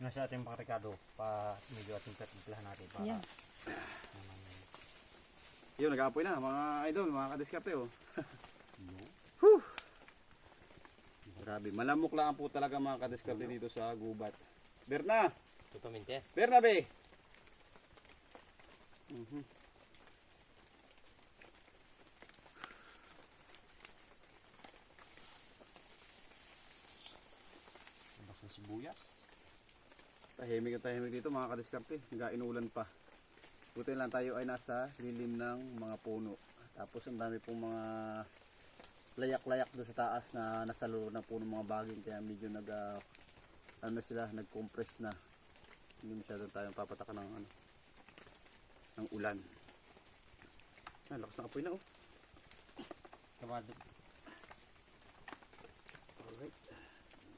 Nasa ating pakarikado pa medyo ating timplahan natin para Yan. naman Yun, nag-aapoy na mga idol, mga kadiskarte oh. yung Grabe, malamok lang po talaga mga kadiskarte dito sa gubat. Berna! Ito paminti. Berna be! Mhm. Tapos ng sibuyas. Tahimik na tahimik dito mga kadiskarte, hanggang inulan pa. Buti lang tayo ay nasa lilim ng mga puno. Tapos ang dami pong mga layak-layak doon sa taas na nasa loob na puno mga baging kaya medyo nag ah, ano sila, nag-compress na. Hindi masyado tayong papataka ng ano ng ulan. Ah, lakas ng apoy na oh. Kamado. Alright.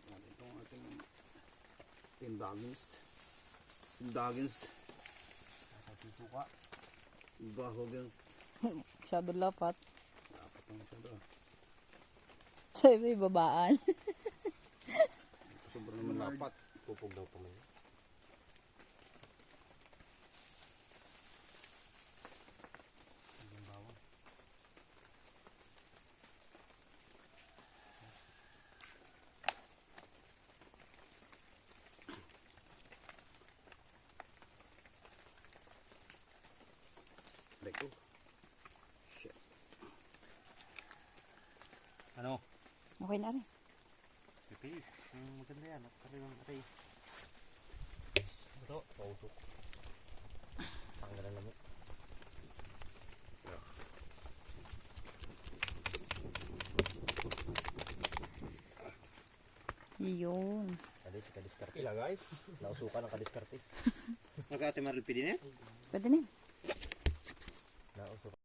Ano itong ating tindagins. Tindagins. Ating suka. Bahogans. Masyado lapat. Dapat na ito doon. Sa iba babaan. Sobrang naman lapat. Pupog daw paminti. Yung bawang. Aray ko. Shit. Ano? Okay na rin. Pipi. Yung maganda yan. Kariwang aray. Ito, pausok. Tanggalan namin. Yun. Kadis, kadiskarte. Ilagay. Nausukan ang kadiskarte. Nagka-ate Maril pidi na? Pwede na. Nausukan.